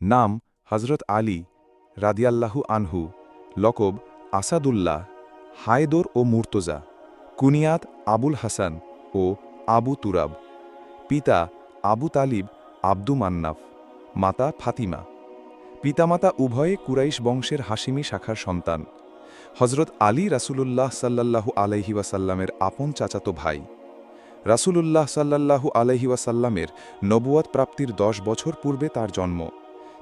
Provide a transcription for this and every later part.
নাম হজরত আলী রাদিয়াল্লাহু আনহু, লকব আসাদুল্লাহ, হায়দর ও মুর্তজা কুনিয়াত আবুল হাসান ও আবু তুরাব, পিতা আবু তালিব আব্দু মান্নাফ, মাতা ফাতিমা, পিতামাতা উভয়ে কুরাইশ বংশের হাসিমি শাখার সন্তান। হজরত আলী রাসূলুল্লাহ সাল্লাল্লাহু আলাইহি ওয়াসাল্লামের আপন চাচাতো ভাই। রাসূলুল্লাহ সাল্লাল্লাহু আলাইহি ওয়াসাল্লামের নবুয়াত প্রাপ্তির দশ বছর পূর্বে তার জন্ম।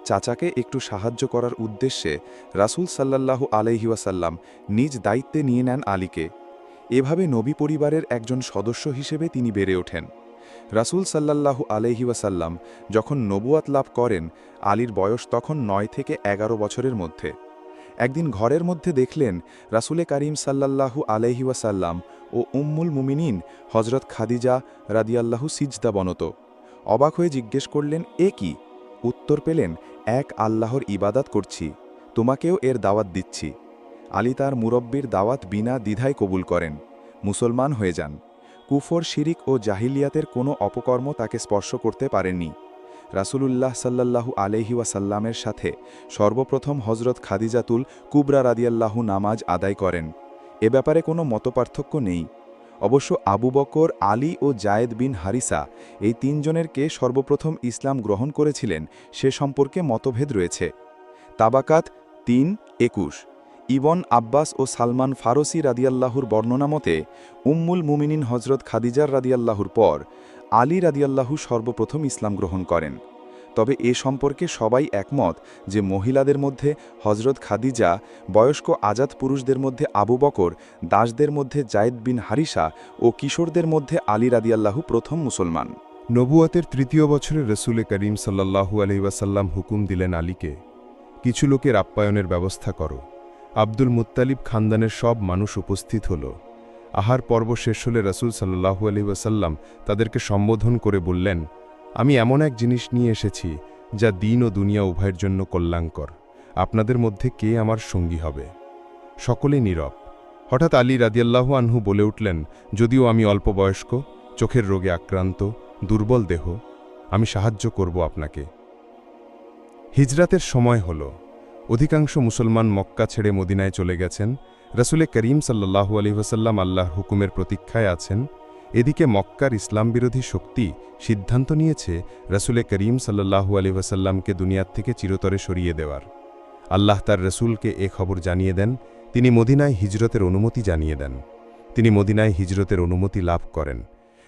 চাচাকে একটু সাহায্য করার উদ্দেশ্যে রাসূল সাল্লাল্লাহু আলাইহি ওয়াসাল্লাম নিজ দায়িত্বে নিয়ে নেন আলীকে। এভাবে নবী পরিবারের একজন সদস্য হিসেবে তিনি বেড়ে ওঠেন। রাসূল সাল্লাল্লাহু আলাইহি ওয়াসাল্লাম যখন নবুয়াত লাভ করেন, আলীর বয়স তখন নয় থেকে এগারো বছরের মধ্যে। একদিন ঘরের মধ্যে দেখলেন রাসূলে কারিম সাল্লাল্লাহু আলাইহি ওয়াসাল্লাম ও উম্মুল মুমিনিন হজরত খাদিজা রাদিয়াল্লাহু সিজদা বনত। অবাক হয়ে জিজ্ঞেস করলেন, এ কি? উত্তর পেলেন এক আল্লাহর ইবাদাত করছি, তোমাকেও এর দাওয়াত দিচ্ছি। আলী তার মুরব্বির দাওয়াত বিনা দ্বিধায় কবুল করেন, মুসলমান হয়ে যান। কুফর, শিরিক ও জাহিলিয়াতের কোনো অপকর্ম তাকে স্পর্শ করতে পারেনি। রাসূলুল্লাহ সাল্লাল্লাহু আলহি ওয়াসাল্লামের সাথে সর্বপ্রথম হজরত খাদিজাতুল কুবরা রাদিয়াল্লাহু নামাজ আদায় করেন। এ ব্যাপারে কোনো মতপার্থক্য নেই। অবশ্য আবু বকর, আলী ও জায়েদ বিন হারিসা এই তিনজনের কে সর্বপ্রথম ইসলাম গ্রহণ করেছিলেন সে সম্পর্কে মতভেদ রয়েছে। তাবাকাত তিন, একুশ। ইবন আব্বাস ও সালমান ফারসি রাদিয়াল্লাহুর বর্ণনা মতে, উম্মুল মুমিনিন হজরত খাদিজার রাদিয়াল্লাহুর পর আলী রাদিয়াল্লাহু সর্বপ্রথম ইসলাম গ্রহণ করেন। তবে এ সম্পর্কে সবাই একমত যে মহিলাদের মধ্যে হজরত খাদিজা, বয়স্ক আজাদ পুরুষদের মধ্যে আবু বকর, দাসদের মধ্যে জায়েদ বিন হারিসা ও কিশোরদের মধ্যে আলী রাদিয়াল্লাহু প্রথম মুসলমান। নবুয়াতের তৃতীয় বছরে রসুলে করিম সাল্লাহু আলহিবাসাল্লাম হুকুম দিলেন আলীকে, কিছু লোকের আপ্যায়নের ব্যবস্থা করো। আব্দুল মুত্তালিব খানদানের সব মানুষ উপস্থিত হল। আহার পর্ব শেষ হলে রসুল সাল্লাহু আলহিবাসাল্লাম তাদেরকে সম্বোধন করে বললেন আমি এমন এক জিনিস নিয়ে এসেছি, যা দিন ও দুনিয়া উভয়ের জন্য কল্যাণকর। আপনাদের মধ্যে কে আমার সঙ্গী হবে? সকলে নীরব। হঠাৎ আলী রাদিয়াল্লাহু আনহু বলে উঠলেন, যদিও আমি অল্প বয়স্ক চোখের রোগে আক্রান্ত, দুর্বল দেহ, আমি সাহায্য করব আপনাকে। হিজরাতের সময় হল। অধিকাংশ মুসলমান মক্কা ছেড়ে মদিনায় চলে গেছেন। রসুলে করিম সাল্লাহু আলহিহাসাল্লাম আল্লাহর হুকুমের প্রতীক্ষায় আছেন। এদিকে মক্কার ইসলাম বিরোধী শক্তি সিদ্ধান্ত নিয়েছে রসুলে করিম সাল্লাহু আলহিহাসাল্লামকে দুনিয়ার থেকে চিরতরে সরিয়ে দেওয়ার। আল্লাহ তার রসুলকে এ খবর জানিয়ে দেন, তিনি মদিনায় হিজরতের অনুমতি জানিয়ে দেন। তিনি মদিনায় হিজরতের অনুমতি লাভ করেন।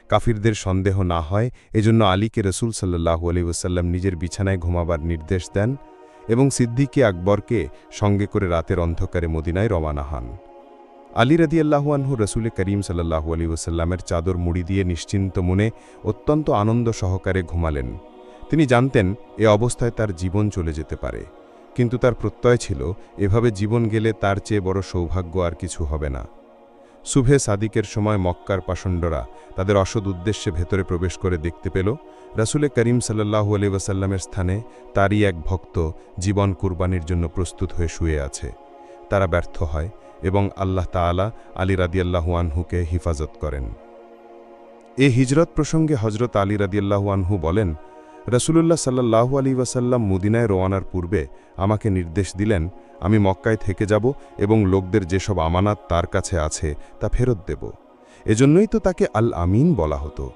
কাফিরদের সন্দেহ না হয়, এজন্য আলীকে রসুল সাল্লাহু আলহিউসাল্লাম নিজের বিছানায় ঘুমাবার নির্দেশ দেন এবং সিদ্দিকে আকবরকে সঙ্গে করে রাতের অন্ধকারে মদিনায় রওয়ানা হন। আলী রদিয়াল্লাহুয়ানহু রসুলে করিম সাল্লাহু আলী ওসাল্লামের চাদর মুড়ি দিয়ে নিশ্চিন্ত মনে অত্যন্ত আনন্দ সহকারে ঘুমালেন। তিনি জানতেন এ অবস্থায় তার জীবন চলে যেতে পারে। কিন্তু তার প্রত্যয় ছিল, এভাবে জীবন গেলে তার চেয়ে বড় সৌভাগ্য আর কিছু হবে না। সুভে সাদিকের সময় মক্কার পাষণ্ডরা তাদের অসদ উদ্দেশ্যে ভেতরে প্রবেশ করে দেখতে পেল, রাসুলে করিম সাল্লাহু আলি ওয়াসাল্লামের স্থানে তারই এক ভক্ত জীবন কুরবানির জন্য প্রস্তুত হয়ে শুয়ে আছে। তারা ব্যর্থ হয় এবং আল্লাহ তাআলা আলী রাদিয়াল্লাহু আনহুকে হিফাজত করেন। এ হিজরত প্রসঙ্গে হজরত আলী রাদিয়াল্লাহু আনহু বলেন, রসুলুল্লাহ সাল্লাহু আলী ওয়াসাল্লাম মুদিনায় রোয়ানার পূর্বে আমাকে নির্দেশ দিলেন, আমি মক্কায় থেকে যাব এবং লোকদের যেসব আমানাত তার কাছে আছে তা ফেরত দেব। এজন্যই তো তাকে আল আমিন বলা হতো।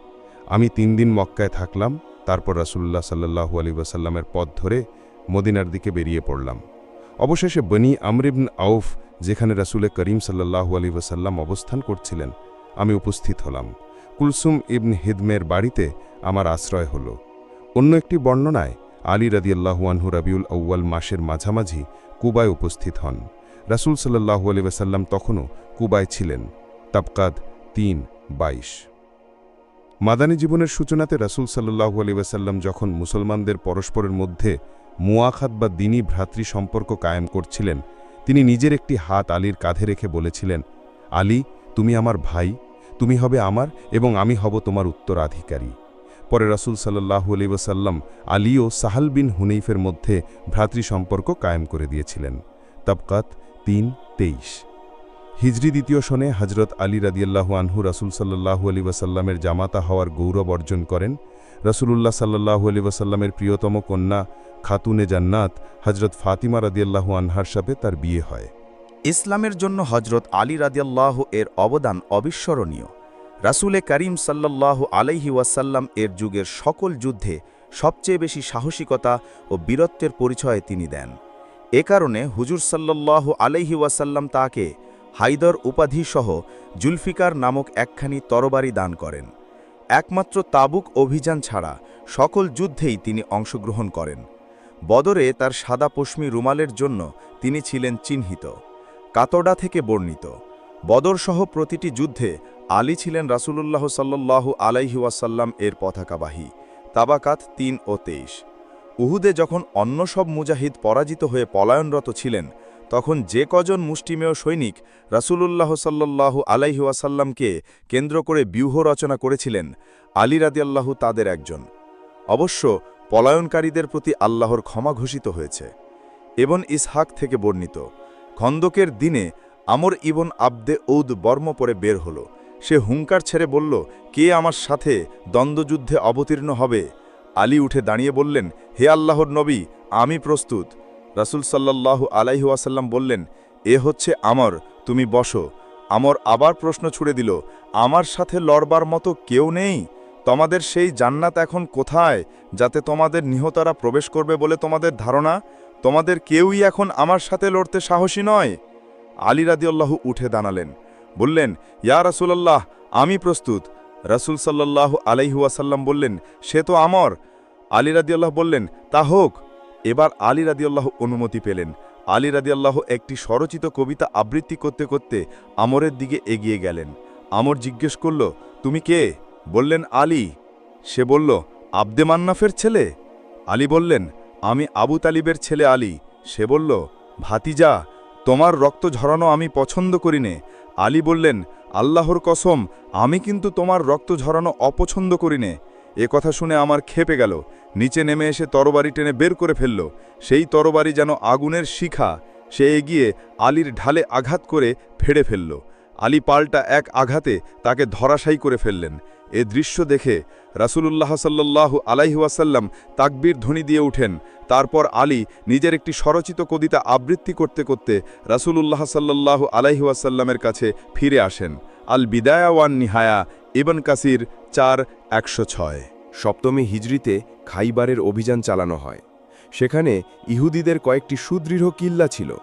আমি তিন দিন মক্কায় থাকলাম, তারপর রাসুল্লাহ সাল্লাহু আলী ওয়াসাল্লামের পথ ধরে মদিনার দিকে বেরিয়ে পড়লাম। অবশেষে বনি আমরিবন আউফ যেখানে রাসুলে করিম সাল্লাহু আলী ওয়াসাল্লাম অবস্থান করছিলেন, আমি উপস্থিত হলাম। কুলসুম ইবন হিদমের বাড়িতে আমার আশ্রয় হল। অন্য একটি বর্ণনায় আলী রাদিয়াল্লাহুয়ানহু রাবিউল আউ্য়াল মাসের মাঝামাঝি কুবায় উপস্থিত হন। রাসুল সাল্লাহু আলী ওয়াসাল্লাম তখনও কুবায় ছিলেন তাবকাদ তিন বাইশ। মাদানী জীবনের সূচনাতে রাসুল সাল্লাহু আলী ওয়াসাল্লাম যখন মুসলমানদের পরস্পরের মধ্যে মুয়াখাত বা দিনী ভ্রাতৃ সম্পর্ক কায়েম করছিলেন তিনি নিজের একটি হাত আলীর কাঁধে রেখে বলেছিলেন, আলী, তুমি আমার ভাই, তুমি হবে আমার এবং আমি হব তোমার উত্তরাধিকারী। পরে রাসুল সাল্লাহু আলী ওসাল্লাম আলী ও সাহাল বিন হুনেইফের মধ্যে ভ্রাতৃ সম্পর্ক কায়েম করে দিয়েছিলেন। তবকাত তিন তেইশ। হিজরি দ্বিতীয় শনে হজরত আলী রাদিয়াল্লাহু আনহু রাসুল সাল্লাহু আলী ওয়াসাল্লামের জামাতা হওয়ার গৌরব অর্জন করেন রসুলুল্লাহ সাল্লাহু আলী ওয়াসাল্লামের প্রিয়তম কন্যা খাতুনে জান্নাত হজরত ফাতিমা রাদিয়াল্লাহু আনহার সাথে তার বিয়ে হয়। ইসলামের জন্য হজরত আলী রাদিয়াল্লাহ এর অবদান অবিস্মরণীয়। রাসুলে করিম সাল্লাল্লাহ আলাইহি ওয়াসাল্লাম এর যুগের সকল যুদ্ধে সবচেয়ে বেশি সাহসিকতা ও বীরত্বের পরিচয় তিনি দেন। এ কারণে হুজুর সাল্লাল্লাহু আলাইহি ওয়াসাল্লাম তাকে হাইদর উপাধিসহ জুলফিকার নামক একখানি তরবারি দান করেন। একমাত্র তাবুক অভিযান ছাড়া সকল যুদ্ধেই তিনি অংশগ্রহণ করেন। বদরে তার সাদা পশমি রুমালের জন্য তিনি ছিলেন চিহ্নিত, কাতডা থেকে বর্ণিত। বদরসহ প্রতিটি যুদ্ধে আলী ছিলেন রাসূলুল্লাহ সাল্লাল্লাহু আলাইহি ওয়াসাল্লাম এর পতাকাবাহী, তাবাকাত তিন ও তেইশ। উহুদে যখন অন্য সব মুজাহিদ পরাজিত হয়ে পলায়নরত ছিলেন তখন যে কজন মুষ্টিমেয় সৈনিক রাসূলুল্লাহ সাল্লাল্লাহু আলাইহি ওয়াসাল্লামকে কেন্দ্র করে ব্যূহ রচনা করেছিলেন, আলী রাদিয়াল্লাহু তাদের একজন। অবশ্য পলায়নকারীদের প্রতি আল্লাহর ক্ষমা ঘোষিত হয়েছে, এবং ইসহাক থেকে বর্ণিত, খন্দকের দিনে আমর ইবন আব্দে ঔদ বর্ম পরে বের হল। সে হুঙ্কার ছেড়ে বলল, কে আমার সাথে দ্বন্দ্বযুদ্ধে অবতীর্ণ হবে? আলী উঠে দাঁড়িয়ে বললেন, হে আল্লাহর নবী, আমি প্রস্তুত। রাসূল সাল্লাল্লাহু আলাইহি ওয়াসাল্লাম বললেন, এ হচ্ছে আমর, তুমি বসো। আমর আবার প্রশ্ন ছুড়ে দিল, আমার সাথে লড়বার মতো কেউ নেই? তোমাদের সেই জান্নাত এখন কোথায়, যাতে তোমাদের নিহতারা প্রবেশ করবে বলে তোমাদের ধারণা? তোমাদের কেউই এখন আমার সাথে লড়তে সাহসী নয়? আলী রাদিউল্লাহু উঠে দাঁড়ালেন, বললেন, ইয়া রাসূলুল্লাহ, আমি প্রস্তুত। রাসূল সাল্লাল্লাহু আলাইহি ওয়াসাল্লাম বললেন, সে তো আমর? আলী রাদিউল্লাহ বললেন, তা হোক। এবার আলী রাদিউল্লাহ অনুমতি পেলেন। আলী রাদিউল্লাহ একটি স্বরচিত কবিতা আবৃত্তি করতে করতে আমরের দিকে এগিয়ে গেলেন। আমর জিজ্ঞেস করল, তুমি কে? বললেন, আলী। সে বলল, আব্দে মান্নাফের ছেলে? আলী বললেন, আমি আবু তালিবের ছেলে আলী। সে বলল, ভাতিজা, তোমার রক্ত ঝরানো আমি পছন্দ করি নে আলী বললেন, আল্লাহর কসম, আমি কিন্তু তোমার রক্ত ঝরানো অপছন্দ করি নে এ কথা শুনে আমার খেপে গেল। নিচে নেমে এসে তরবারি টেনে বের করে ফেলল। সেই তরবারি যেন আগুনের শিখা। সে এগিয়ে আলীর ঢালে আঘাত করে ফেড়ে ফেলল। আলী পাল্টা এক আঘাতে তাকে ধরাশায়ী করে ফেললেন। এ দৃশ্য দেখে রাসূলুল্লাহ সাল্লাল্লাহু আলাইহি ওয়াসাল্লাম তাকবীর ধ্বনি দিয়ে উঠেন। তারপর আলী নিজের একটি স্বরচিত কবিতা আবৃত্তি করতে করতে রাসূলুল্লাহ সাল্লাল্লাহু আলাইহি ওয়াসাল্লামের কাছে ফিরে আসেন। আল বিদায়া ওয়ান নিহায়া ইবন কাসির চার একশো ছয়। সপ্তমী হিজরিতে খাইবারের অভিযান চালানো হয়। সেখানে ইহুদিদের কয়েকটি সুদৃঢ় কিল্লা ছিল।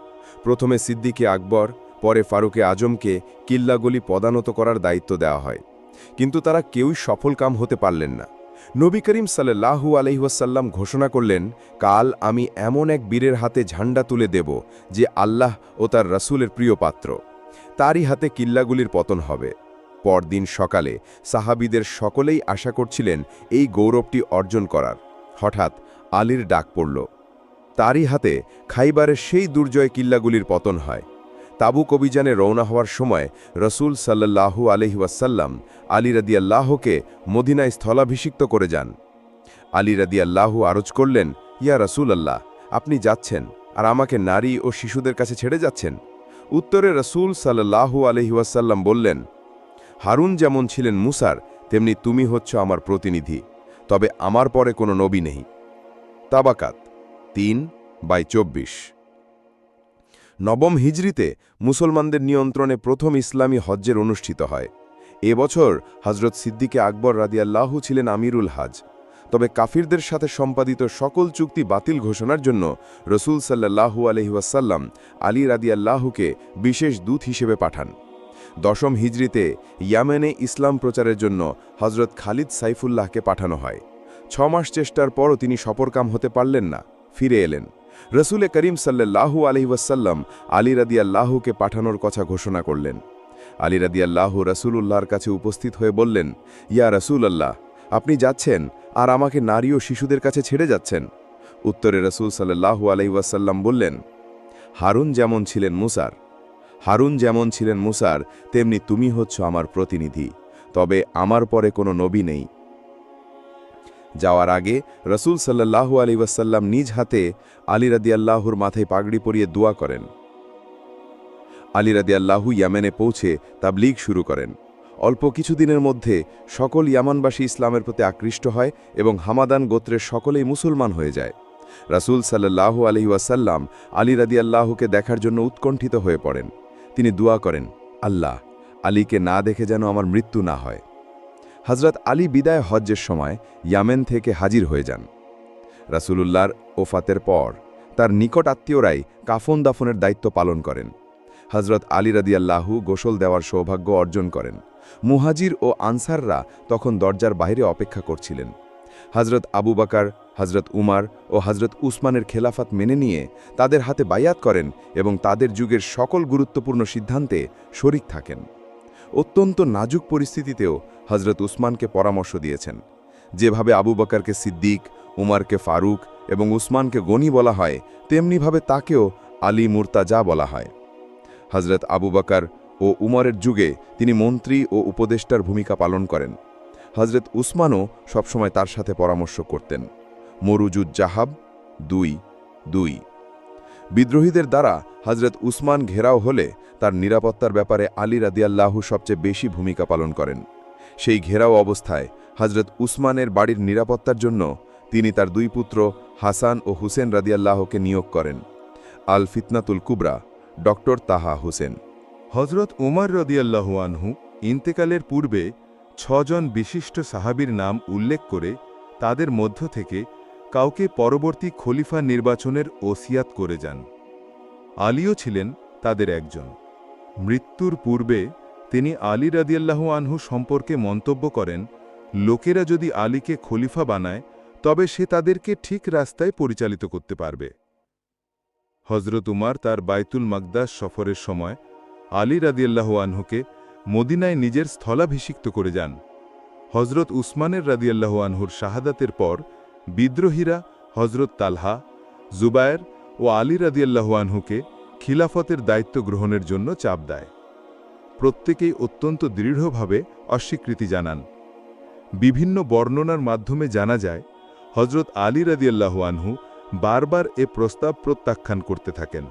প্রথমে সিদ্দিকে আকবর, পরে ফারুকে আজমকে কিল্লাগুলি পদানত করার দায়িত্ব দেওয়া হয়। কিন্তু তারা কেউই সফল কাম হতে পারলেন না। নবী করিম সাল্লাহু আলহিহাসাল্লাম ঘোষণা করলেন, কাল আমি এমন এক বীরের হাতে ঝান্ডা তুলে দেব, যে আল্লাহ ও তার রসুলের প্রিয় পাত্র। তারই হাতে কিল্লাগুলির পতন হবে। পরদিন সকালে সাহাবিদের সকলেই আশা করছিলেন এই গৌরবটি অর্জন করার। হঠাৎ আলীর ডাক পড়ল। তারই হাতে খাইবারের সেই দুর্জয় কিল্লাগুলির পতন হয়। তাবুক অভিযানে রওনা হওয়ার সময় রসুল সাল্লাহু আলহিউসাল্লাম আলী রাদিয়াল্লাহকে মদিনায় স্থলাভিষিক্ত করে যান। আলী রাদিয়াল্লাহু আরজ করলেন, ইয়া রসুল আল্লাহ আপনি যাচ্ছেন আর আমাকে নারী ও শিশুদের কাছে ছেড়ে যাচ্ছেন? উত্তরে রসুল সাল্লাহু আলহিউসাল্লাম বললেন হারুন যেমন ছিলেন মুসার, তেমনি তুমি হচ্ছ আমার প্রতিনিধি, তবে আমার পরে কোনো নবী নেই। তাবাকাত, তিন বাই চব্বিশ। নবম হিজরিতে মুসলমানদের নিয়ন্ত্রণে প্রথম ইসলামী হজ্জের অনুষ্ঠিত হয়। এবছর হজরত সিদ্দিকে আকবর রাদিয়াল্লাহু ছিলেন আমিরুল হাজ। তবে কাফিরদের সাথে সম্পাদিত সকল চুক্তি বাতিল ঘোষণার জন্য রসুল সাল্লাহু আলহিউসাল্লাম আলী রাদিয়াল্লাহুকে বিশেষ দূত হিসেবে পাঠান। দশম হিজরিতে ইয়ামেনে ইসলাম প্রচারের জন্য হজরত খালিদ সাইফুল্লাহকে পাঠানো হয়। ছ মাস চেষ্টার পরও তিনি সপরকাম হতে পারলেন না, ফিরে এলেন। রসুলে করিম সাল্লাহু আলহিউসাল্লাম আলী রাদিয়াল্লাহুকে পাঠানোর কথা ঘোষণা করলেন। আলী রাদিয়াল্লাহু রসুলুল্লাহর কাছে উপস্থিত হয়ে বললেন, ইয়া রসুল আল্লাহ আপনি যাচ্ছেন আর আমাকে নারী ও শিশুদের কাছে ছেড়ে যাচ্ছেন? উত্তরে রসুল সাল্লাহু আলহিউসাল্লাম বললেন, হারুন যেমন ছিলেন মুসার হারুন যেমন ছিলেন মুসার, তেমনি তুমি হচ্ছ আমার প্রতিনিধি। তবে আমার পরে কোনো নবী নেই। যাওয়ার আগে রসুল সাল্লাহু আলী ওয়াসাল্লাম নিজ হাতে আলী রাদিয়াল্লাহুর মাথায় পাগড়ি পরিয়ে দোয়া করেন। আলী রাদিয়াল্লাহু ইয়ামেনে পৌঁছে তাবলিগ শুরু করেন। অল্প কিছুদিনের মধ্যে সকল ইয়ামানবাসী ইসলামের প্রতি আকৃষ্ট হয় এবং হামাদান গোত্রের সকলেই মুসলমান হয়ে যায়। রাসূল সাল্লাল্লাহু আলহি ওয়াসাল্লাম আলী রাদিয়াল্লাহুকে দেখার জন্য উৎকণ্ঠিত হয়ে পড়েন। তিনি দোয়া করেন, আল্লাহ, আলীকে না দেখে যেন আমার মৃত্যু না হয়। হজরত আলী বিদায় হজ্জের সময় ইয়ামেন থেকে হাজির হয়ে যান। রাসূলুল্লাহর ওফাতের পর তার নিকট আত্মীয়রাই কাফন দাফনের দায়িত্ব পালন করেন। হজরত আলী রাদিয়াল্লাহু গোসল দেওয়ার সৌভাগ্য অর্জন করেন। মুহাজির ও আনসাররা তখন দরজার বাইরে অপেক্ষা করছিলেন। হজরত আবু বাকার হজরত উমার ও হজরত উসমানের খেলাফাত মেনে নিয়ে তাদের হাতে বায়াত করেন এবং তাদের যুগের সকল গুরুত্বপূর্ণ সিদ্ধান্তে শরিক থাকেন। অত্যন্ত নাজুক পরিস্থিতিতেও হজরত উসমানকে পরামর্শ দিয়েছেন। যেভাবে আবু বকারকে সিদ্দিক, উমারকে ফারুক এবং উসমানকে গনি বলা হয়, তেমনিভাবে তাকেও আলী মুরতাজা বলা হয়। হজরত আবু বকার ও উমরের যুগে তিনি মন্ত্রী ও উপদেষ্টার ভূমিকা পালন করেন। হজরত উসমানও সবসময় তার সাথে পরামর্শ করতেন। মরুজুজ জাহাব দুই দুই। বিদ্রোহীদের দ্বারা হজরত উসমান ঘেরাও হলে তার নিরাপত্তার ব্যাপারে আলী রাদিয়াল্লাহু সবচেয়ে বেশি ভূমিকা পালন করেন। সেই ঘেরাও অবস্থায় হজরত উসমানের বাড়ির নিরাপত্তার জন্য তিনি তার দুই পুত্র হাসান ও হুসেন রাদিয়াল্লাহকে নিয়োগ করেন। আল ফিতনাতুল কুবরা, ডক্টর তাহা হুসেন। হজরত উমর রদিয়াল্লাহু আনহু ইন্তেকালের পূর্বে ছজন বিশিষ্ট সাহাবীর নাম উল্লেখ করে তাদের মধ্য থেকে কাউকে পরবর্তী খলিফা নির্বাচনের ওসিয়াত করে যান। আলীও ছিলেন তাদের একজন। মৃত্যুর পূর্বে তিনি আলী রাদিয়াল্লাহু আনহু সম্পর্কে মন্তব্য করেন, লোকেরা যদি আলীকে খলিফা বানায়, তবে সে তাদেরকে ঠিক রাস্তায় পরিচালিত করতে পারবে। হজরত উমার তার বাইতুল মাকদাস সফরের সময় আলী রাদিয়াল্লাহু আনহুকে মদিনায় নিজের স্থলাভিষিক্ত করে যান। হজরত উসমানের রাদিয়াল্লাহু আনহুর শাহাদাতের পর বিদ্রোহীরা হজরত তালহা, জুবায়ের ও আলী রাদিয়াল্লাহু আনহুকে খিলাফতের দায়িত্ব গ্রহণের জন্য চাপ দেয়। প্রত্যেকেই অত্যন্ত দৃঢ়ভাবে অস্বীকৃতি জানান। বিভিন্ন বর্ণনার মাধ্যমে জানা যায় হজরত আলী রাদিয়াল্লাহু আনহু বারবার এ প্রস্তাব প্রত্যাখ্যান করতে থাকেন।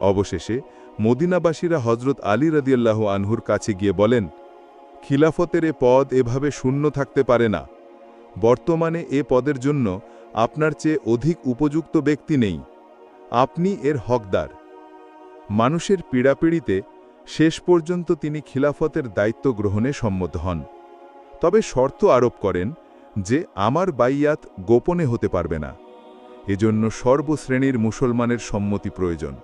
অবশেষে মদিনাবাসীরা হজরত আলী রাদিয়াল্লাহু আনহুর কাছে গিয়ে বলেন, খিলাফতের এ পদ এভাবে শূন্য থাকতে পারে না। বর্তমানে এ পদের জন্য আপনার চেয়ে অধিক উপযুক্ত ব্যক্তি নেই। আপনি এর হকদার। মানুষের পীড়াপিড়িতে শেষ পর্যন্ত তিনি খিলাফতের দায়িত্ব গ্রহণে সম্মত হন। তবে শর্ত আরোপ করেন যে আমার বাইয়াত গোপনে হতে পারবে না। এজন্য সর্বশ্রেণীর মুসলমানের সম্মতি প্রয়োজন।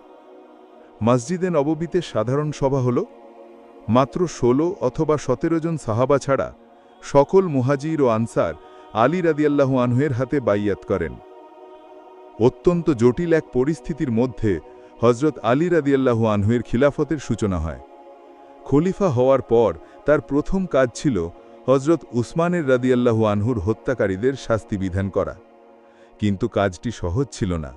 মসজিদে নববীতে সাধারণ সভা হল। মাত্র ১৬ অথবা সতেরো জন সাহাবা ছাড়া সকল মুহাজির ও আনসার আলী রাদিয়াল্লাহু আনহুয়ের হাতে বাইয়াত করেন। অত্যন্ত জটিল এক পরিস্থিতির মধ্যে হজরত আলী রাদিয়াল্লাহু আনহুয়ের খিলাফতের সূচনা হয়। খলিফা হওয়ার পর তার প্রথম কাজ ছিল হজরত উসমানের রাদিয়াল্লাহু আনহুর হত্যাকারীদের শাস্তি বিধান করা। কিন্তু কাজটি সহজ ছিল না।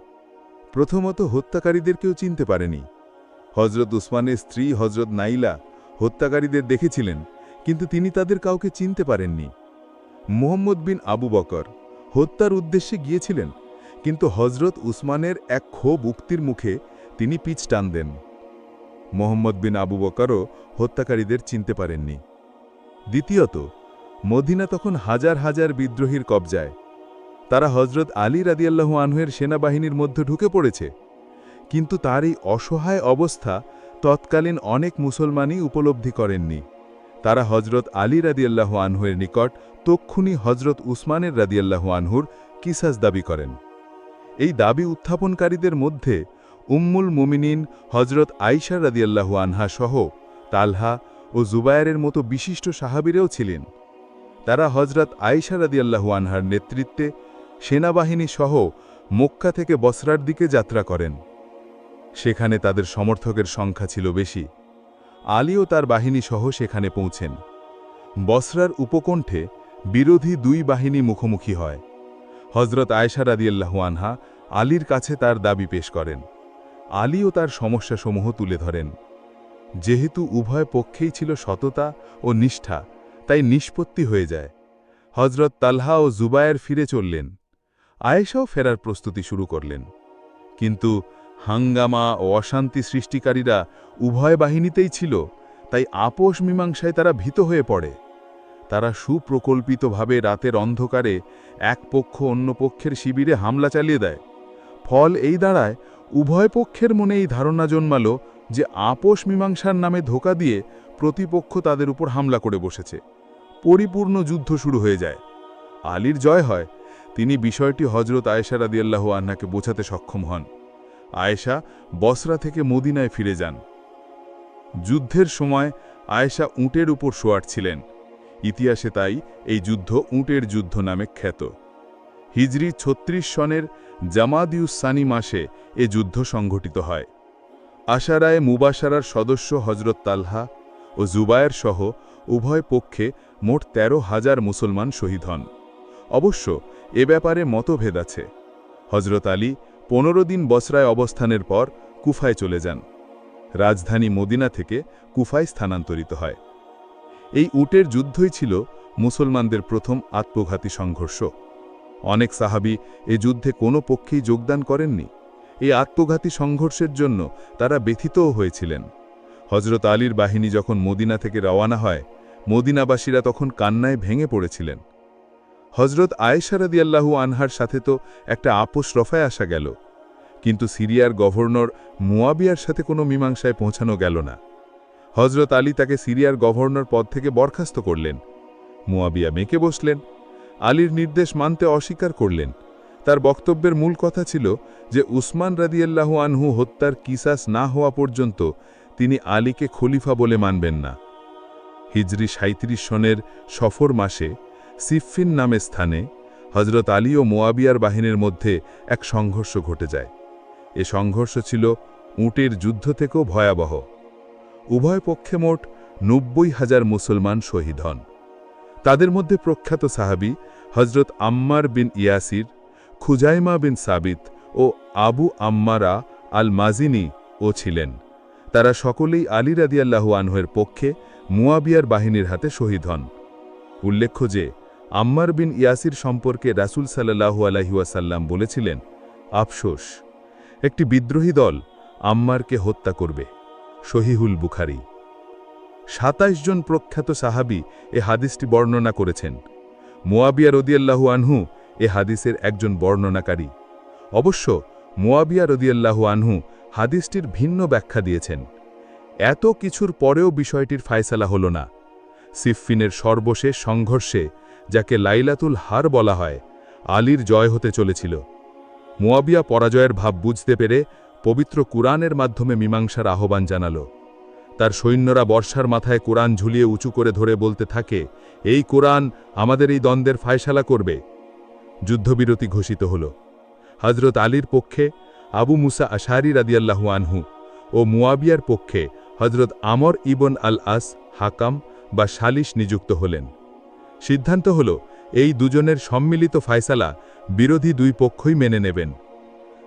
প্রথমত হত্যাকারীদের কেউ চিনতে পারেনি। হজরত উসমানের স্ত্রী হজরত নাইলা হত্যাকারীদের দেখেছিলেন, কিন্তু তিনি তাদের কাউকে চিনতে পারেননি। মোহাম্মদ বিন আবু বকর হত্যার উদ্দেশ্যে গিয়েছিলেন, কিন্তু হজরত উসমানের এক ক্ষোভ উক্তির মুখে তিনি পিচ টান দেন। মোহাম্মদ বিন আবু বকরও হত্যাকারীদের চিনতে পারেননি। দ্বিতীয়ত, মদিনা তখন হাজার হাজার বিদ্রোহীর কবজায়। তারা হজরত আলী রাদিয়াল্লাহু আনহুয়ের সেনাবাহিনীর মধ্যে ঢুকে পড়েছে। কিন্তু তার এই অসহায় অবস্থা তৎকালীন অনেক মুসলমানই উপলব্ধি করেননি। তারা হজরত আলী রাদিয়াল্লাহু আনহুয়ের নিকট তক্ষুনি হজরত উসমানের রাদিয়াল্লাহু আনহুর কিসাস দাবি করেন। এই দাবি উত্থাপনকারীদের মধ্যে উম্মুল মুমিনিন হজরত আইসা রাদিয়াল্লাহু আনহা সহ তালহা ও জুবায়েরের মতো বিশিষ্ট সাহাবিরেও ছিলেন। তারা হজরত আইসা রাদিয়াল্লাহু আনহার নেতৃত্বে সেনাবাহিনী সহ মক্কা থেকে বসরার দিকে যাত্রা করেন। সেখানে তাদের সমর্থকের সংখ্যা ছিল বেশি। আলীও তার বাহিনী সহ সেখানে পৌঁছেন। বসরার উপকণ্ঠে বিরোধী দুই বাহিনী মুখোমুখি হয়। হজরত আয়সা রাদিয়াল্লাহু আনহা আলীর কাছে তার দাবি পেশ করেন। আলীও তার সমস্যাসমূহ তুলে ধরেন। যেহেতু উভয় পক্ষেই ছিল সততা ও নিষ্ঠা, তাই নিষ্পত্তি হয়ে যায়। হজরত তালহা ও জুবায়ের ফিরে চললেন। আয়েশাও ফেরার প্রস্তুতি শুরু করলেন। কিন্তু হাঙ্গামা ও অশান্তি সৃষ্টিকারীরা উভয় বাহিনীতেই ছিল, তাই আপোষ মীমাংসায় তারা ভীত হয়ে পড়ে। তারা সুপ্রকল্পিতভাবে রাতের অন্ধকারে এক পক্ষ অন্য পক্ষের শিবিরে হামলা চালিয়ে দেয়। ফল এই দাঁড়ায়, উভয় পক্ষের মনে এই ধারণা জন্মাল যে আপোষ মীমাংসার নামে ধোকা দিয়ে প্রতিপক্ষ তাদের উপর হামলা করে বসেছে। পরিপূর্ণ যুদ্ধ শুরু হয়ে যায়। আলীর জয় হয়। তিনি বিষয়টি হজরত আয়েশা রাদিয়াল্লাহু আন্নাকে বোঝাতে সক্ষম হন। আয়েশা বসরা থেকে মদিনায় ফিরে যান। যুদ্ধের সময় আয়েশা উটের উপর শোয়ার ছিলেন। ইতিহাসে তাই এই যুদ্ধ উটের যুদ্ধ নামে খ্যাত। হিজরি ছত্রিশ সনের জামাদিউসানি মাসে এ যুদ্ধ সংঘটিত হয়। আশারায় মুবাসারার সদস্য হজরত তালহা ও জুবায়ের সহ উভয় পক্ষে মোট তেরো হাজার মুসলমান শহীদ হন। অবশ্য এ ব্যাপারে মতভেদ আছে। হজরত আলী পনেরো দিন বসরায় অবস্থানের পর কুফায় চলে যান। রাজধানী মদিনা থেকে কুফায় স্থানান্তরিত হয়। এই উটের যুদ্ধই ছিল মুসলমানদের প্রথম আত্মঘাতী সংঘর্ষ। অনেক সাহাবি এ যুদ্ধে কোনো পক্ষেই যোগদান করেননি। এই আত্মঘাতী সংঘর্ষের জন্য তারা ব্যথিতও হয়েছিলেন। হজরত আলীর বাহিনী যখন মদিনা থেকে রওয়ানা হয়, মদিনাবাসীরা তখন কান্নায় ভেঙে পড়েছিলেন। হজরত আয়েশারাদিয়াল্লাহু আনহার সাথে তো একটা আপোষ রফায় আসা গেল। কিন্তু সিরিয়ার গভর্নর মুয়াবিয়ার সাথে কোনো মীমাংসায় পৌঁছানো গেল না। হজরত আলী তাকে সিরিয়ার গভর্নর পদ থেকে বরখাস্ত করলেন। মুয়াবিয়া মেকে বসলেন। আলীর নির্দেশ মানতে অস্বীকার করলেন। তার বক্তব্যের মূল কথা ছিল যে উসমান রাদিয়াল্লাহু আনহু হত্যার কিসাস না হওয়া পর্যন্ত তিনি আলীকে খলিফা বলে মানবেন না। হিজরি সাঁত্রিশ সনের সফর মাসে সিফিন নামে স্থানে হজরত আলী ও মোয়াবিয়ার বাহিনীর মধ্যে এক সংঘর্ষ ঘটে যায়। এ সংঘর্ষ ছিল উটের যুদ্ধ থেকেও ভয়াবহ। উভয় পক্ষে মোট নব্বই হাজার মুসলমান শহীদ হন। তাদের মধ্যে প্রখ্যাত সাহাবি হজরত আম্মার বিন ইয়াসির, খুজাইমা বিন সাবিত ও আবু আম্মারা আল মাজিনি ও ছিলেন। তারা সকলেই আলী রাদিয়াল্লাহু আনহের পক্ষে মুয়াবিয়ার বাহিনীর হাতে শহীদ হন। উল্লেখ্য যে আম্মার বিন ইয়াসির সম্পর্কে রাসুল সাল্লাহু আলহিউসাল্লাম বলেছিলেন, আফসোস, একটি বিদ্রোহী দল আম্মারকে হত্যা করবে। শহীহুল বুখারি। সাতাইশ জন প্রখ্যাত সাহাবি এ হাদিসটি বর্ণনা করেছেন। মোয়াবিয়া রদিয়াল্লাহু আনহু এ হাদিসের একজন বর্ণনাকারী। অবশ্য মোয়াবিয়া রদিয়াল্লাহু আনহু হাদিসটির ভিন্ন ব্যাখ্যা দিয়েছেন। এত কিছুর পরেও বিষয়টির ফায়সালা হল না। সিফফিনের সর্বশেষ সংঘর্ষে যাকে লাইলাতুল হার বলা হয়, আলীর জয় হতে চলেছিল। মোয়াবিয়া পরাজয়ের ভাব বুঝতে পেরে পবিত্র কুরআনের মাধ্যমে মীমাংসার আহ্বান জানাল। তার সৈন্যরা বর্ষার মাথায় কোরআন ঝুলিয়ে উঁচু করে ধরে বলতে থাকে, এই কোরআন আমাদের এই দ্বন্দ্বের ফায়সালা করবে। যুদ্ধবিরতি ঘোষিত হল। হজরত আলীর পক্ষে আবু মুসা আশারি রাদিয়াল্লাহু আনহু ও মুয়াবিয়ার পক্ষে হজরত আমর ইবন আল আস হাকাম বা সালিশ নিযুক্ত হলেন। সিদ্ধান্ত হল, এই দুজনের সম্মিলিত ফায়সালা বিরোধী দুই পক্ষই মেনে নেবেন।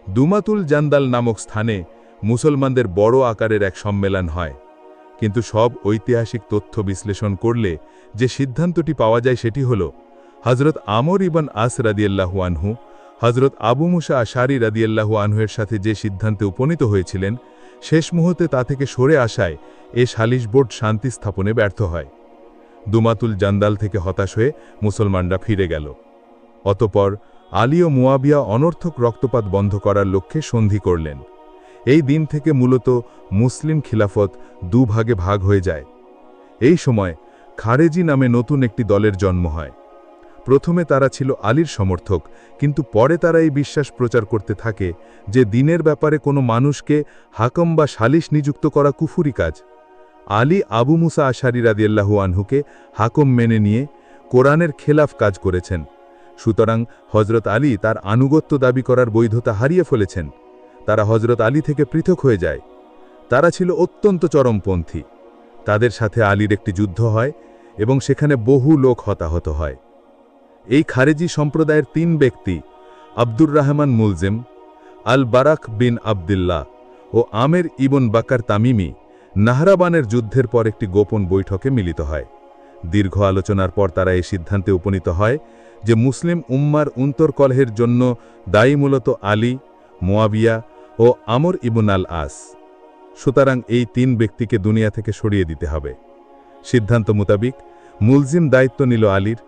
দুমাতুল জান্দাল নামক স্থানে মুসলমানদের বড় আকারের এক সম্মেলন হয়। কিন্তু সব ঐতিহাসিক তথ্য বিশ্লেষণ করলে যে সিদ্ধান্তটি পাওয়া যায় সেটি হল হজরত আমর ইবন আস রাদিয়াল্লাহু আনহু হজরত আবু মুসা আশারি রাদিয়াল্লাহু আনহুয়ের সাথে যে সিদ্ধান্তে উপনীত হয়েছিলেন, শেষ মুহূর্তে তা থেকে সরে আসায় এ সালিশ বোর্ড শান্তি স্থাপনে ব্যর্থ হয়। দুমাতুল জান্দাল থেকে হতাশ হয়ে মুসলমানরা ফিরে গেল। অতপর আলী ও মুয়াবিয়া অনর্থক রক্তপাত বন্ধ করার লক্ষ্যে সন্ধি করলেন। এই দিন থেকে মূলত মুসলিম খিলাফত দুভাগে ভাগ হয়ে যায়। এই সময় খারেজি নামে নতুন একটি দলের জন্ম হয়। প্রথমে তারা ছিল আলীর সমর্থক, কিন্তু পরে তারা এই বিশ্বাস প্রচার করতে থাকে যে দিনের ব্যাপারে কোনো মানুষকে হাকম বা সালিশ নিযুক্ত করা কুফুরি কাজ। আলী আবু মুসা আশারি রাদিয়াল্লাহু আনহুকে হাকম মেনে নিয়ে কোরআনের খেলাফ কাজ করেছেন। সুতরাং হজরত আলী তার আনুগত্য দাবি করার বৈধতা হারিয়ে ফেলেছেন। তারা হজরত আলী থেকে পৃথক হয়ে যায়। তারা ছিল অত্যন্ত চরমপন্থী। তাদের সাথে আলীর একটি যুদ্ধ হয় এবং সেখানে বহু লোক হতাহত হয়। এই খারেজি সম্প্রদায়ের তিন ব্যক্তি Abdur Rahman Muljam al Barak bin Abdullah ও আমের ইবন বাকার তামিমি নাহরাবানের যুদ্ধের পর একটি গোপন বৈঠকে মিলিত হয়। দীর্ঘ আলোচনার পর তারা এই সিদ্ধান্তে উপনীত হয় যে মুসলিম উম্মার উন্তরকলহের জন্য দায়ী মূলত আলী, মোয়াবিয়া ও আমর ইবুন আল আস। সুতরাং এই তিন ব্যক্তিকে দুনিয়া থেকে সরিয়ে দিতে হবে। সিদ্ধান্ত মোতাবিক মুলজিম দায়িত্ব নিল আলীর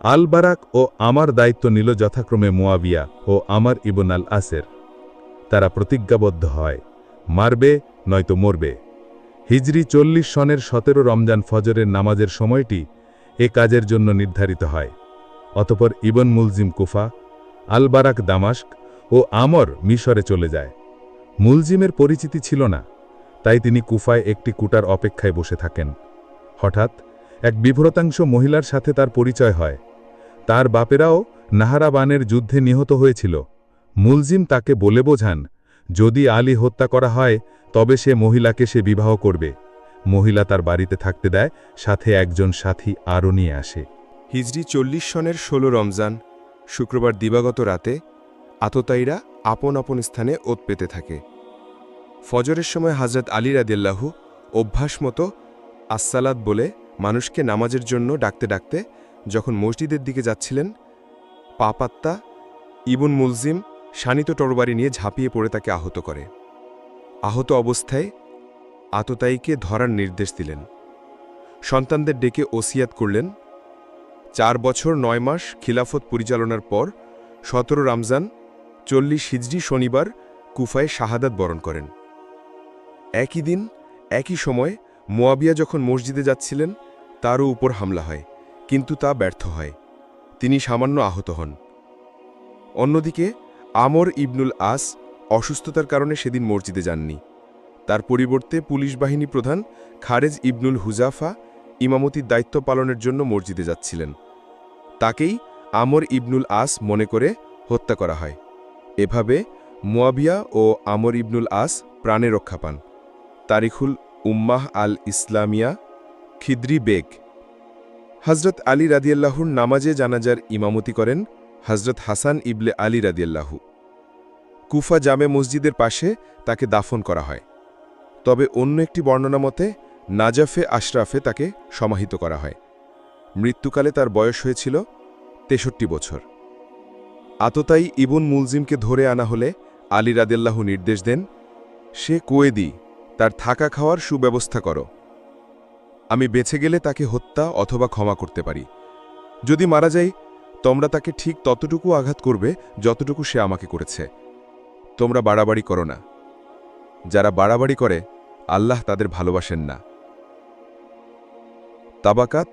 আল বারাক ও আমার দায়িত্ব নিল যথাক্রমে মোয়াবিয়া ও আমার ইবন আল আসের। তারা প্রতিজ্ঞাবদ্ধ হয়, মারবে নয়তো মরবে। হিজরি চল্লিশ সনের সতেরো রমজান ফজরের নামাজের সময়টি এ কাজের জন্য নির্ধারিত হয়। অতপর ইবন মুলজিম কুফা আল বারাক দামাস্ক ও আমর মিশরে চলে যায়। মুলজিমের পরিচিতি ছিল না, তাই তিনি কুফায় একটি কুটার অপেক্ষায় বসে থাকেন। হঠাৎ এক বিভ্রতাংশ মহিলার সাথে তার পরিচয় হয়। তার বাপেরাও নাহারাবানের যুদ্ধে নিহত হয়েছিল। মুলজিম তাকে বলে বোঝান, যদি আলী হত্যা করা হয় তবে সে মহিলাকে সে বিবাহ করবে। মহিলা তার বাড়িতে থাকতে দেয়, সাথে একজন সাথী আরও নিয়ে আসে। হিজরি চল্লিশ সনের ষোলো রমজান, শুক্রবার দিবাগত রাতে আততায়ীরা আপন আপন স্থানে ওত পেতে থাকে। ফজরের সময় হাজরত আলী রাদিল্লাহু অভ্যাস মতো আসসালাদ বলে মানুষকে নামাজের জন্য ডাকতে ডাকতে যখন মসজিদের দিকে যাচ্ছিলেন, পাপাত্তা ইবুন মুলজিম শানিত টরবারি নিয়ে ঝাঁপিয়ে পড়ে তাকে আহত করে। আহত অবস্থায় আততায়ীকে ধরার নির্দেশ দিলেন। সন্তানদের ডেকে ওসিয়াত করলেন। চার বছর নয় মাস খিলাফত পরিচালনার পর সতেরো রমজান, চল্লিশ হিজড়ি শনিবার কুফায় শাহাদাত বরণ করেন। একই দিন, একই সময় মোয়াবিয়া যখন মসজিদে যাচ্ছিলেন, তারও উপর হামলা হয়, কিন্তু তা ব্যর্থ হয়। তিনি সামান্য আহত হন। অন্যদিকে আমর ইবনুল আস অসুস্থতার কারণে সেদিন মসজিদে যাননি। তার পরিবর্তে পুলিশ বাহিনী প্রধান খারেজ ইবনুল হুজাফা ইমামতির দায়িত্ব পালনের জন্য মসজিদে যাচ্ছিলেন। তাকেই আমর ইবনুল আস মনে করে হত্যা করা হয়। এভাবে মুয়াবিয়া ও আমর ইবনুল আস প্রাণে রক্ষা পান। তারিখুল উম্মাহ আল ইসলামিয়া, খিদ্রি বেগ। হজরত আলী রাদিয়াল্লাহুর নামাজে জানাজার ইমামতি করেন হজরত হাসান ইবলে আলী রাদিয়াল্লাহু। কুফা জামে মসজিদের পাশে তাকে দাফন করা হয়। তবে অন্য একটি বর্ণনা মতে, নাজাফে আশরাফে তাকে সমাহিত করা হয়। মৃত্যুকালে তার বয়স হয়েছিল তেষট্টি বছর। আততাই ইবুন মুলজিমকে ধরে আনা হলে আলী রাদেল্লাহু নির্দেশ দেন, সে কোয়েদি, তার থাকা খাওয়ার সুব্যবস্থা করো। আমি বেঁচে গেলে তাকে হত্যা অথবা ক্ষমা করতে পারি। যদি মারা যাই, তোমরা তাকে ঠিক ততটুকু আঘাত করবে যতটুকু সে আমাকে করেছে। তোমরা বাড়াবাড়ি করো না। যারা বাড়াবাড়ি করে, আল্লাহ তাদের ভালোবাসেন না। তাবাকাত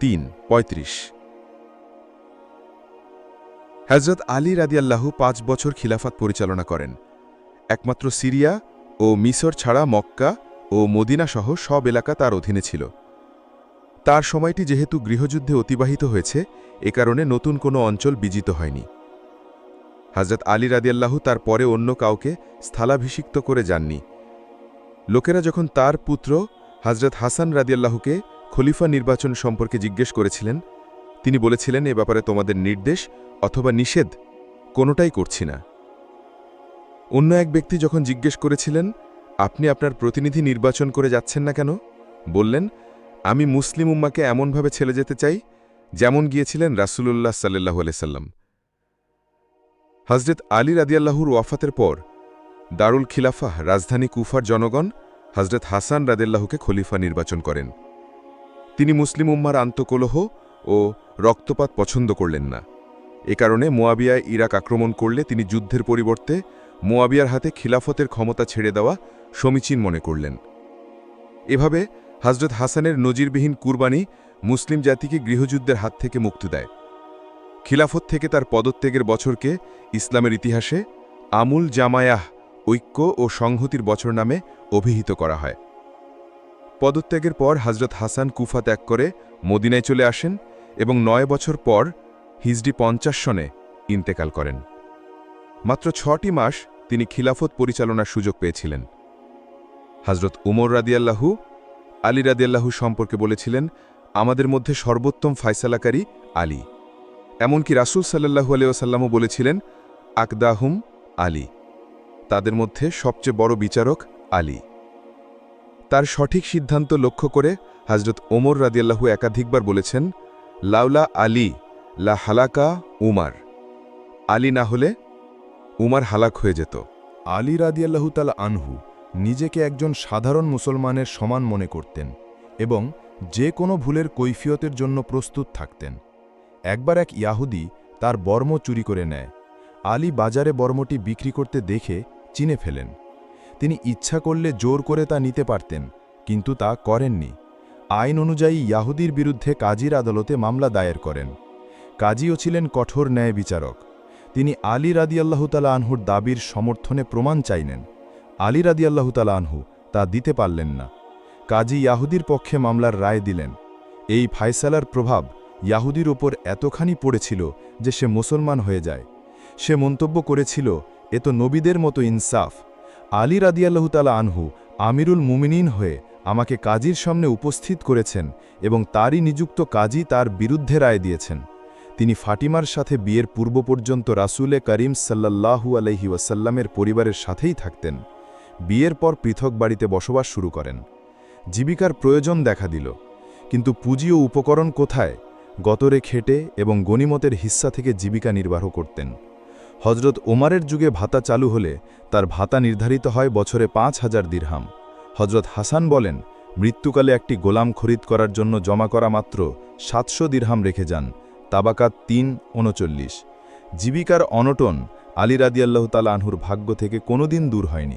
তিন, পঁয়ত্রিশ। হজরত আলী রাদিয়াল্লাহু পাঁচ বছর খিলাফত পরিচালনা করেন। একমাত্র সিরিয়া ও মিসর ছাড়া মক্কা ও মদিনা সহ সব এলাকা তার অধীনে ছিল। তার সময়টি যেহেতু গৃহযুদ্ধে অতিবাহিত হয়েছে, এ কারণে নতুন কোনো অঞ্চল বিজিত হয়নি। হজরত আলী রাদিয়াল্লাহু তার পরে অন্য কাউকে স্থলাভিষিক্ত করে যাননি। লোকেরা যখন তার পুত্র হজরত হাসান রাদিয়াল্লাহুকে খলিফা নির্বাচন সম্পর্কে জিজ্ঞেস করেছিলেন, তিনি বলেছিলেন, এ ব্যাপারে তোমাদের নির্দেশ অথবা নিষেধ কোনোটাই করছি না। অন্য এক ব্যক্তি যখন জিজ্ঞেস করেছিলেন, আপনি আপনার প্রতিনিধি নির্বাচন করে যাচ্ছেন না কেন? বললেন, আমি মুসলিম উম্মাকে এমনভাবে ছেলে যেতে চাই, যেমন গিয়েছিলেন রাসুলুল্লাহ সাল্লাহ আলাইসাল্লাম হজরত আলী রাদিয়াল্লাহুর ওয়াফাতের পর দারুল খিলাফাহ রাজধানী কুফার জনগণ হজরত হাসান রাদেল্লাহুকে খলিফা নির্বাচন করেন। তিনি মুসলিম উম্মার আন্তকলহ ও রক্তপাত পছন্দ করলেন না। এ কারণে মোয়াবিয়ায় ইরাক আক্রমণ করলে তিনি যুদ্ধের পরিবর্তে মোয়াবিয়ার হাতে খিলাফতের ক্ষমতা ছেড়ে দেওয়া সমীচীন মনে করলেন। এভাবে হজরত হাসানের নজিরবিহীন কুরবানি মুসলিম জাতিকে গৃহযুদ্ধের হাত থেকে মুক্তি দেয়। খিলাফত থেকে তার পদত্যাগের বছরকে ইসলামের ইতিহাসে আমুল জামায়াহ, ঐক্য ও সংহতির বছর নামে অভিহিত করা হয়। পদত্যাগের পর হজরত হাসান কুফা ত্যাগ করে মদিনায় চলে আসেন এবং নয় বছর পর হিজডি পঞ্চাশ সনে ইন্তেকাল করেন। মাত্র ছটি মাস তিনি খিলাফত পরিচালনার সুযোগ পেয়েছিলেন। হজরত উমর রাদিয়াল্লাহু, আলী রাদিয়াল্লাহু সম্পর্কে বলেছিলেন, আমাদের মধ্যে সর্বোত্তম ফায়সালাকারী আলী। এমনকি রাসুল সাল্লাহু আলিয়াসাল্লামও বলেছিলেন, আকদাহুম আলী। তাদের মধ্যে সবচেয়ে বড় বিচারক আলী। তার সঠিক সিদ্ধান্ত লক্ষ্য করে হজরত ওমর রাদিয়াল্লাহু একাধিকবার বলেছেন, লাউলা আলী, লা হালাকা উমার। আলী না হলে উমার হালাক হয়ে যেত। আলী রাদিয়াল্লাহু তালা আনহু নিজেকে একজন সাধারণ মুসলমানের সমান মনে করতেন এবং যে কোনো ভুলের কৈফিয়তের জন্য প্রস্তুত থাকতেন। একবার এক ইয়াহুদি তার বর্ম চুরি করে নেয়। আলী বাজারে বর্মটি বিক্রি করতে দেখে চিনে ফেলেন। তিনি ইচ্ছা করলে জোর করে তা নিতে পারতেন, কিন্তু তা করেননি। আইন অনুযায়ী ইয়াহুদির বিরুদ্ধে কাজীর আদালতে মামলা দায়ের করেন। কাজীও ছিলেন কঠোর ন্যায় বিচারক। তিনি আলী রাদিয়াল্লাহতালা আনহুর দাবির সমর্থনে প্রমাণ চাইলেন। আলী রাদিয়াল্লাহতালা আনহু তা দিতে পারলেন না। কাজী ইয়াহুদির পক্ষে মামলার রায় দিলেন। এই ফায়সালার প্রভাব ইয়াহুদির ওপর এতখানি পড়েছিল যে সে মুসলমান হয়ে যায়। সে মন্তব্য করেছিল, এ তো নবীদের মতো ইনসাফ। আলী রাদিয়াল্লাহতালা আনহু আমিরুল মুমিনিন হয়ে আমাকে কাজীর সামনে উপস্থিত করেছেন এবং তারই নিযুক্ত কাজী তার বিরুদ্ধে রায় দিয়েছেন। তিনি ফাটিমার সাথে বিয়ের পূর্ব পর্যন্ত রাসুলে করিম সাল্লাল্লাহু আলহি ওয়াসাল্লামের পরিবারের সাথেই থাকতেন। বিয়ের পর পৃথক বাড়িতে বসবাস শুরু করেন। জীবিকার প্রয়োজন দেখা দিল। কিন্তু পুঁজি ও উপকরণ কোথায়? গতরে খেটে এবং গনিমতের হিস্সা থেকে জীবিকা নির্বাহ করতেন। হজরত ওমারের যুগে ভাতা চালু হলে তার ভাতা নির্ধারিত হয় বছরে পাঁচ হাজার দিরহাম। হজরত হাসান বলেন, মৃত্যুকালে একটি গোলাম খরিদ করার জন্য জমা করা মাত্র সাতশো দিরহাম রেখে যান, তাবাকাত তিন উনচল্লিশ। জীবিকার অনটন আলী রাদিয়াল্লাহ তালা আনহুর ভাগ্য থেকে কোনোদিন দূর হয়নি।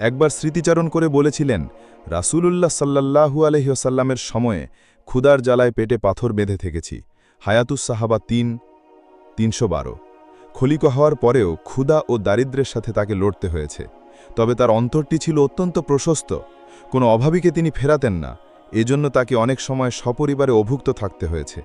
একবার স্মৃতিচারণ করে বলেছিলেন, রাসূলুল্লাহ সাল্লাল্লাহু আলহিহসাল্লামের সময়ে ক্ষুদার জ্বালায় পেটে পাথর বেঁধে থেকেছি। হায়াতুস সাহাবা তিন, তিনশো বারো। খলিকা হওয়ার পরেও ক্ষুদা ও দারিদ্র্যের সাথে তাকে লড়তে হয়েছে। তবে তার অন্তরটি ছিল অত্যন্ত প্রশস্ত। কোনো অভাবীকে তিনি ফেরাতেন না। এজন্য তাকে অনেক সময় সপরিবারে অভুক্ত থাকতে হয়েছে।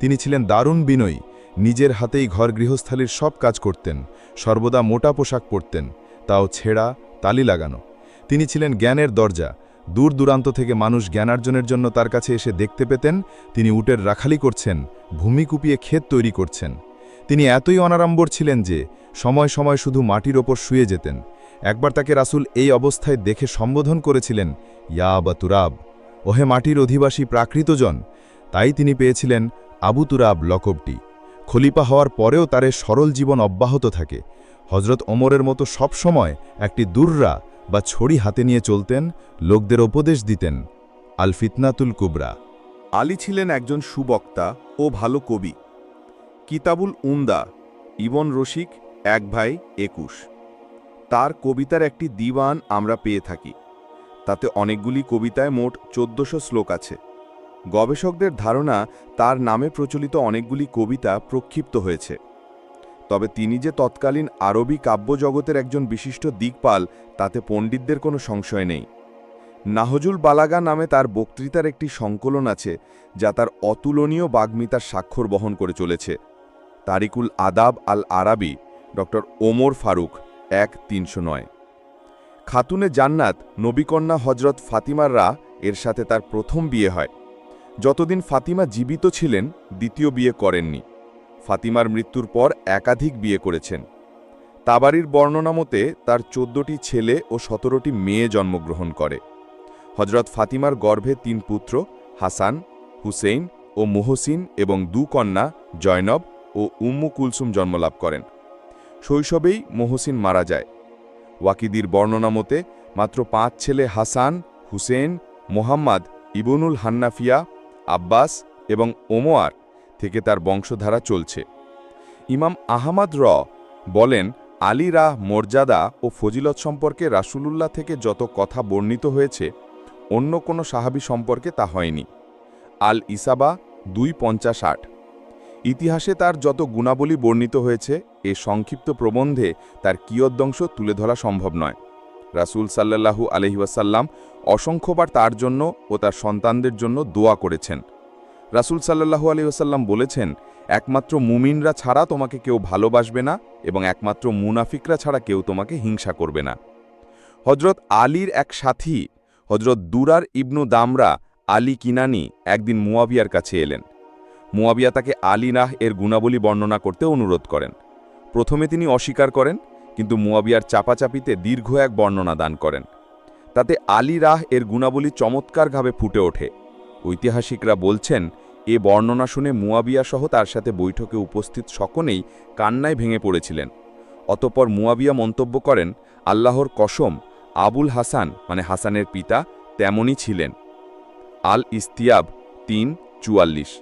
তিনি ছিলেন দারুণ বিনয়ী। নিজের হাতেই ঘর গৃহস্থালির সব কাজ করতেন। সর্বদা মোটা পোশাক পরতেন। তাও ছেঁড়া, তালি লাগানো। তিনি ছিলেন জ্ঞানের দরজা। দূর দূরান্ত থেকে মানুষ জ্ঞানার্জনের জন্য তার কাছে এসে দেখতে পেতেন, তিনি উটের রাখালি করছেন, ভূমি কুপিয়ে ক্ষেত তৈরি করছেন। তিনি এতই অনারম্বর ছিলেন যে, সময় সময় শুধু মাটির ওপর শুয়ে যেতেন। একবার তাকে রাসুল এই অবস্থায় দেখে সম্বোধন করেছিলেন, ইয়া বা তুরাব, ওহে মাটির অধিবাসী প্রাকৃতজন! তাই তিনি পেয়েছিলেন আবু তুরাব লকবটি। খলিপা হওয়ার পরেও তারে সরল জীবন অব্যাহত থাকে। হজরত ওমরের মতো সব সময় একটি দুর্রা বা ছড়ি হাতে নিয়ে চলতেন, লোকদের উপদেশ দিতেন আল ফিতনাতুল কুবরা। আলী ছিলেন একজন সুবক্তা ও ভালো কবি। কিতাবুল উমদা, ইবন রশিক, এক ভাই, একুশ। তার কবিতার একটি দিওয়ান আমরা পেয়ে থাকি। তাতে অনেকগুলি কবিতায় মোট চোদ্দশো শ্লোক আছে। গবেষকদের ধারণা, তার নামে প্রচলিত অনেকগুলি কবিতা প্রক্ষিপ্ত হয়েছে। তবে তিনি যে তৎকালীন আরবি কাব্যজগতের একজন বিশিষ্ট দিকপাল, তাতে পণ্ডিতদের কোনো সংশয় নেই। নাহজুল বালাগা নামে তার বক্তৃতার একটি সংকলন আছে, যা তার অতুলনীয় বাগ্মিতার স্বাক্ষর বহন করে চলেছে। তারিকুল আদাব আল আরাবি ডক্টর ওমর ফারুক, এক তিনশো নয়। খাতুনে জান্নাত, নবীকন্যা হজরত ফাতিমার রা, এর সাথে তার প্রথম বিয়ে হয়। যতদিন ফাতিমা জীবিত ছিলেন, দ্বিতীয় বিয়ে করেননি। ফাতিমার মৃত্যুর পর একাধিক বিয়ে করেছেন। তাবারির বর্ণনা মতে, তার চোদ্দটি ছেলে ও সতেরোটি মেয়ে জন্মগ্রহণ করে। হজরত ফাতিমার গর্ভে তিন পুত্র, হাসান, হুসেইন ও মোহসিন এবং দু কন্যা, জয়নব ও উম্মু কুলসুম জন্মলাভ করেন। শৈশবেই মোহসিন মারা যায়। ওয়াকিদির বর্ণনা মতে, মাত্র পাঁচ ছেলে হাসান হুসেন মোহাম্মদ, ইবনুল হান্নাফিয়া, আব্বাস এবং ওমোয়ার থেকে তার বংশধারা চলছে। ইমাম আহমদ র বলেন, আলী রাহ, মর্যাদা ও ফজিলত সম্পর্কে রাসূলুল্লাহ থেকে যত কথা বর্ণিত হয়েছে, অন্য কোনো সাহাবি সম্পর্কে তা হয়নি। আল ইসাবা দুই পঞ্চাশ আট। ইতিহাসে তার যত গুণাবলী বর্ণিত হয়েছে, এ সংক্ষিপ্ত প্রবন্ধে তার কিয়দ্দংশ তুলে ধরা সম্ভব নয়। রাসূল সাল্লাল্লাহু আলহিউসাল্লাম অসংখ্যবার তার জন্য ও তার সন্তানদের জন্য দোয়া করেছেন। রাসূল সাল্লাল্লাহু আলহিউসাল্লাম বলেছেন, একমাত্র মুমিনরা ছাড়া তোমাকে কেউ ভালোবাসবে না এবং একমাত্র মুনাফিকরা ছাড়া কেউ তোমাকে হিংসা করবে না। হজরত আলীর এক সাথী হজরত দুরার ইবনু দামরা, আলী কিনানি, একদিন মুয়াবিয়ার কাছে এলেন। মুয়াবিয়া তাকে আলী নাহ এর গুণাবলী বর্ণনা করতে অনুরোধ করেন। প্রথমে তিনি অস্বীকার করেন, কিন্তু মুয়াবিয়ার চাপাচাপিতে দীর্ঘ এক বর্ণনা দান করেন। তাতে আলী রাহ এর গুণাবলী চমৎকারভাবে ফুটে ওঠে। ঐতিহাসিকরা বলছেন এ বর্ণনা শুনে মুয়াবিয়াসহ তার সাথে বৈঠকে উপস্থিত সকলেই কান্নায় ভেঙে পড়েছিলেন। অতপর মুয়াবিয়া মন্তব্য করেন, আল্লাহর কসম, আবুল হাসান মানে হাসানের পিতা, তেমনই ছিলেন। আল ইস্তিয়াব তিন চুয়াল্লিশ।